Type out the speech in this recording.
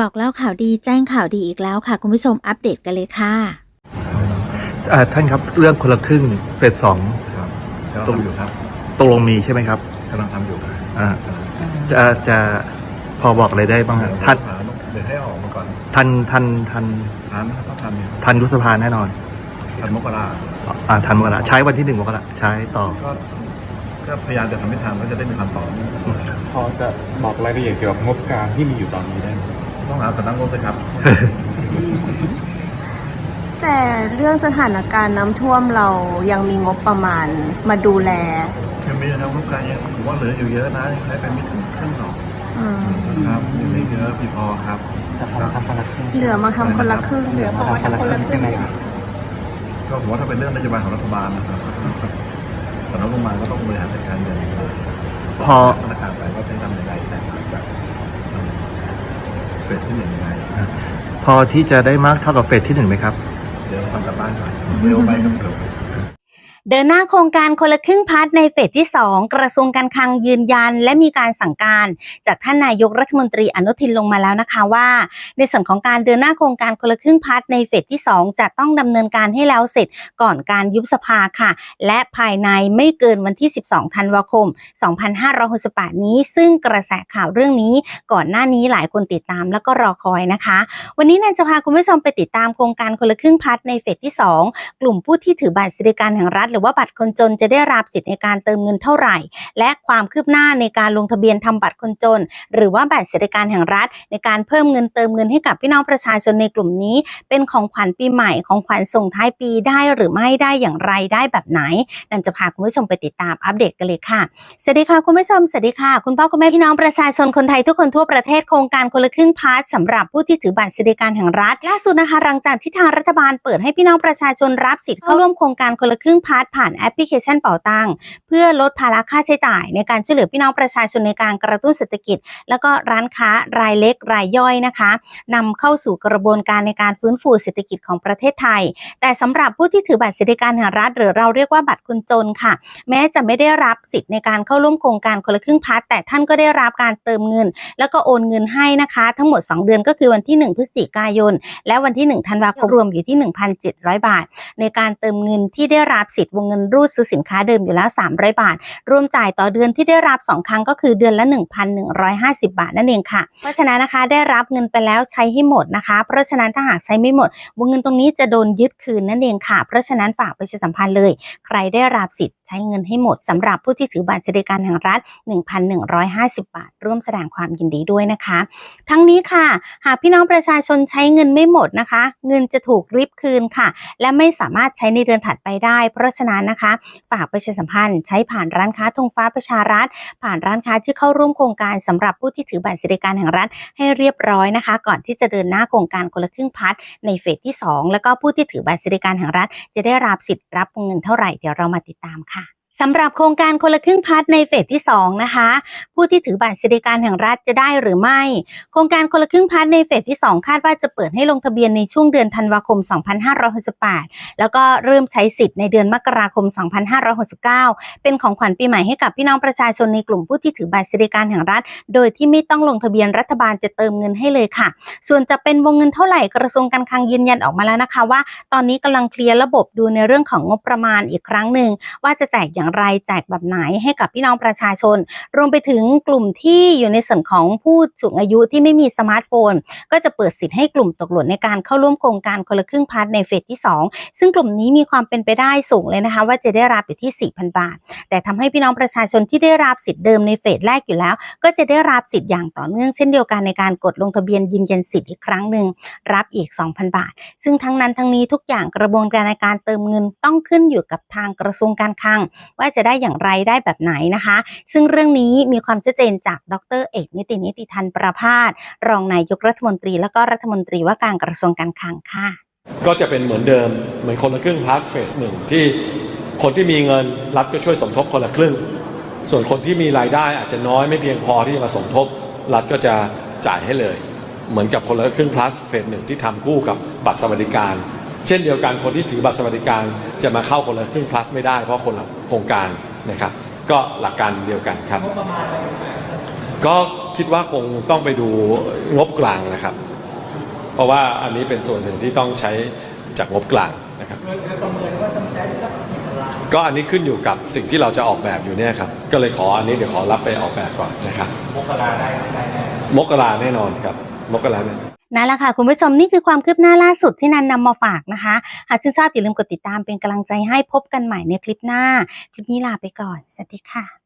บอกเล่าข่าวดีแจ้งข่าวดีอีกแล้วค่ะ คุณผู้ชมอัปเดตกันเลยค่ะอ่าท่านครับเรื่องคนละครึ่งเฟสสองครับกำลังทำอยู่ครับตกลงมีใช่ไหมครับกำลังทำอยู่ครับอ่าจะจะพอบอกอะไรได้บ้างครับท่านเดี๋ยวให้ออกมาก่อนท่านท่านท่านทันต้องทำเนี่ยทันยุบสภาแน่นอนทันมกราอ่าทันมกราใช้วันที่หนึ่งมกราใช้ต่อก็ก็พยายามจะทำให้ทันก็จะได้มีคำตอบพอจะบอกรายละเอียดเกี่ยวกับงบกลางที่มีอยู่ตอนนี้ได้ไหม ต้องหาสำนักงบเลยครับ แต่เรื่องสถานการณ์น้ำท่วมเรายังมีงบประมาณมาดูแล ยังมีนะครับงบกลางยังผมว่าเหลืออยู่เยอะนะยังใช้ไปไม่ถึงครึ่งหรอกอืมครับยังไม่เยอะเพียงพอครับแต่พอทำคนละครึ่งเหลือมาทำคนละครึ่งเหลือมาทำคนละครึ่งใช่ไหมครับก็ผมว่าถ้าเป็นเรื่องนโยบายของรัฐบาลนะครับสำนักงบประมาณก็ต้องบริหารจัดการเงินพอมาตรการไปว่าจะทำยังไงแตกต่างจาก เฟสที่หนึ่งยังไงพอที่จะได้มากเท่ากับเฟสที่หนึ่งไหมครับ เดี๋ยวทำกับบ้านก่อนเร็วไปครับ เดินหน้าโครงการคนละครึ่งพาร์ทในเฟสที่ 2 กระทรวงการคลังยืนยัน และมีการสั่งการ จากท่านนายกรัฐมนตรีอนุทินลงมาแล้วนะคะว่า ในส่วนของการเดินหน้าโครงการคนละครึ่งพาร์ทในเฟสที่ 2 จะต้องดำเนินการให้แล้วเสร็จก่อนการยุบสภาค่ะ และภายในไม่เกินวันที่ 12 ธันวาคม 2568 นี้ ซึ่งกระแสข่าวเรื่องนี้ก่อนหน้านี้หลายคนติดตามแล้วก็รอคอยนะคะ วันนี้แนนจะพาคุณผู้ชมไปติดตามโครงการคนละครึ่งพาร์ทในเฟสที่ 2 กลุ่มผู้ที่ถือบัตรสวัสดิการแห่งรัฐหรือว่าบัตรคนจนจะได้รับสิทธิในการเติมเงินเท่าไหร่ และความคืบหน้าในการลงทะเบียนทำบัตรคนจน หรือว่าบัตรสวัสดิการแห่งรัฐ ในการเพิ่มเงินเติมเงินให้กับพี่น้องประชาชนในกลุ่มนี้ เป็นของขวัญปีใหม่ของขวัญส่งท้ายปีได้หรือไม่ได้อย่างไรได้แบบไหน นันจะพาคุณผู้ชมไปติดตามอัปเดตกันเลยค่ะสวัสดีค่ะคุณผู้ชมสวัสดีค่ะ คุณพ่อคุณแม่พี่น้องประชาชนคนไทยทุกคนทั่วประเทศโครงการคนละครึ่งพาร์ทสำหรับผู้ที่ถือบัตรสวัสดิการแห่งรัฐล่าสุดนะคะหลังจากที่ทางรัฐบาลเปิดให้พี่น้องประชาชนรับสิทธิ์เข้าร่วมโครงการคนละครึ่งพาร์ทผ่านแอปพลิเคชันเป๋าตังเพื่อลดภาระค่าใช้จ่าย ในการช่วยเหลือพี่น้องประชาชนในการกระตุ้นเศรษฐกิจ แล้วก็ร้านค้ารายเล็กรายย่อยนะคะนำเข้าสู่กระบวนการในการฟื้นฟูเศรษฐกิจของประเทศไทย แต่สำหรับผู้ที่ถือบัตรสวัสดิการแห่งรัฐหรือเราเรียกว่าบัตรคนจนค่ะ แม้จะไม่ได้รับสิทธิ์ในการเข้าร่วมโครงการคนละครึ่งพาร์ทแต่ท่านก็ได้รับการเติมเงิน แล้วก็โอนเงินให้นะคะ ทั้งหมด 2 เดือนก็คือวันที่ 1 พฤศจิกายน และวันที่ 1 ธันวาคมรวมอยู่ที่ 1,700 บาท ในการเติมเงินที่ได้รับสิทธิ์วงเงินรูดซื้อสินค้าเดิมอยู่แล้ว 300 บาท รวมจ่ายต่อเดือนที่ได้รับ 2 ครั้งก็คือเดือนละ 1,150 บาทนั่นเองค่ะ เพราะฉะนั้นนะคะได้รับเงินไปแล้วใช้ให้หมดนะคะ เพราะฉะนั้นถ้าหากใช้ไม่หมด วงเงินตรงนี้จะโดนยึดคืนนั่นเองค่ะ เพราะฉะนั้นฝากประชาสัมพันธ์เลย ใครได้รับสิทธิ์ใช้เงินให้หมดสำหรับผู้ที่ถือบัตรสวัสดิการแห่งรัฐ 1,150 บาท ร่วมแสดงความยินดีด้วยนะคะ ทั้งนี้ค่ะ หากพี่น้องประชาชนใช้เงินไม่หมดนะคะ เงินจะถูกริบคืนค่ะ และไม่สามารถใช้ในเดือนถัดไปได้ เพราะฉะนั้นนะคะ ฝากประชาสัมพันธ์ใช้ผ่านร้านค้าธงฟ้าประชารัฐ ผ่านร้านค้าที่เข้าร่วมโครงการสำหรับผู้ที่ถือบัตรสวัสดิการแห่งรัฐให้เรียบร้อยนะคะ ก่อนที่จะเดินหน้าโครงการคนละครึ่งพัทในเฟสที่ 2 แล้วก็ผู้ที่ถือบัตรสวัสดิการแห่งรัฐ จะได้รับสิทธิ์รับวงเงินเท่าไหร่เดี๋ยวเรามาติดตามค่ะ สำหรับโครงการคนละครึ่งพัดในเฟสที่ 2 นะคะ ผู้ที่ถือบัตรสวัสดิการแห่งรัฐจะได้หรือไม่ โครงการคนละครึ่งพัดในเฟสที่ 2 คาดว่าจะเปิดให้ลงทะเบียนในช่วงเดือนธันวาคม 2568 แล้วก็เริ่มใช้สิทธิ์ในเดือนมกราคม 2569 เป็นของขวัญปีใหม่ให้กับพี่น้องประชาชนในกลุ่มผู้ที่ถือบัตรสวัสดิการแห่งรัฐ โดยที่ไม่ต้องลงทะเบียนรัฐบาลจะเติมเงินให้เลยค่ะ ส่วนจะเป็นวงเงินเท่าไหร่กระทรวงการคลังยืนยันออกมาแล้วนะคะ ว่า ตอนนี้กำลังเคลียร์ระบบดูในเรื่องของงบประมาณอีกครั้งหนึ่งว่าจะแจกอย่างไรแจกแบบไหนให้กับพี่น้องประชาชน รวมไปถึงกลุ่มที่อยู่ในส่วนของผู้สูงอายุที่ไม่มีสมาร์ทโฟน ก็จะเปิดสิทธิ์ให้กลุ่มตกหล่นในการเข้าร่วมโครงการคนละครึ่งพาร์ทในเฟสที่ 2 ซึ่งกลุ่มนี้มีความเป็นไปได้สูงเลยนะคะ ว่าจะได้รับอยู่ที่ 4,000 บาท แต่ทำให้พี่น้องประชาชนที่ได้รับสิทธิ์เดิมในเฟสแรกอยู่แล้ว ก็จะได้รับสิทธิ์อย่างต่อเนื่องเช่นเดียวกันในการกดลงทะเบียนยืนยันสิทธิ์อีกครั้งหนึ่งรับอีก 2,000 บาท ซึ่งทั้งนั้นทั้งนี้ทุกอย่างกระบวนการในการเติมเงินต้องขึ้นอยู่กับทางกระทรวงการคลังว่าจะได้อย่างไรได้แบบไหนนะคะ ซึ่งเรื่องนี้มีความชัดเจนจากดรเอกนิตินิติทันประพาสรองนายกรัฐมนตรี แล้วก็รัฐมนตรีว่าการกระทรวงการคลังค่ะ ก็จะเป็นเหมือนเดิมเหมือนคนละครึ่ง plus phase หนึ่งที่คนที่มีเงินรัฐก็ช่วยสมทบคนละครึ่ง ส่วนคนที่มีรายได้อาจจะน้อยไม่เพียงพอที่จะมาสมทบ รัฐก็จะจ่ายให้เลย เหมือนกับคนละครึ่ง plus phase หนึ่งที่ทำคู่กับบัตรสวัสดิการ เช่นเดียวกันคนที่ถือบัตรสวัสดิการจะมาเข้าคนละครึ่ง plus ไม่ได้เพราะคนละโครงการนะครับ ก็หลักการเดียวกันครับ ก็คิดว่าคงต้องไปดูงบกลางนะครับ เพราะว่าอันนี้เป็นส่วนหนึ่งที่ต้องใช้จากงบกลางนะครับก็อันนี้ขึ้นอยู่กับสิ่งที่เราจะออกแบบอยู่เนี่ยครับ ก็เลยขออันนี้เดี๋ยวขอรับไปออกแบบก่อนนะครับ มกราได้มกราแน่นอนครับ มกราแน่ นั่นแหละค่ะคุณผู้ชมนี่คือความคืบหน้าล่าสุดที่นันนำมาฝากนะคะหากชื่นชอบอย่าลืมกดติดตามเป็นกำลังใจให้พบกันใหม่ในคลิปหน้า คลิปนี้ลาไปก่อน สวัสดีค่ะ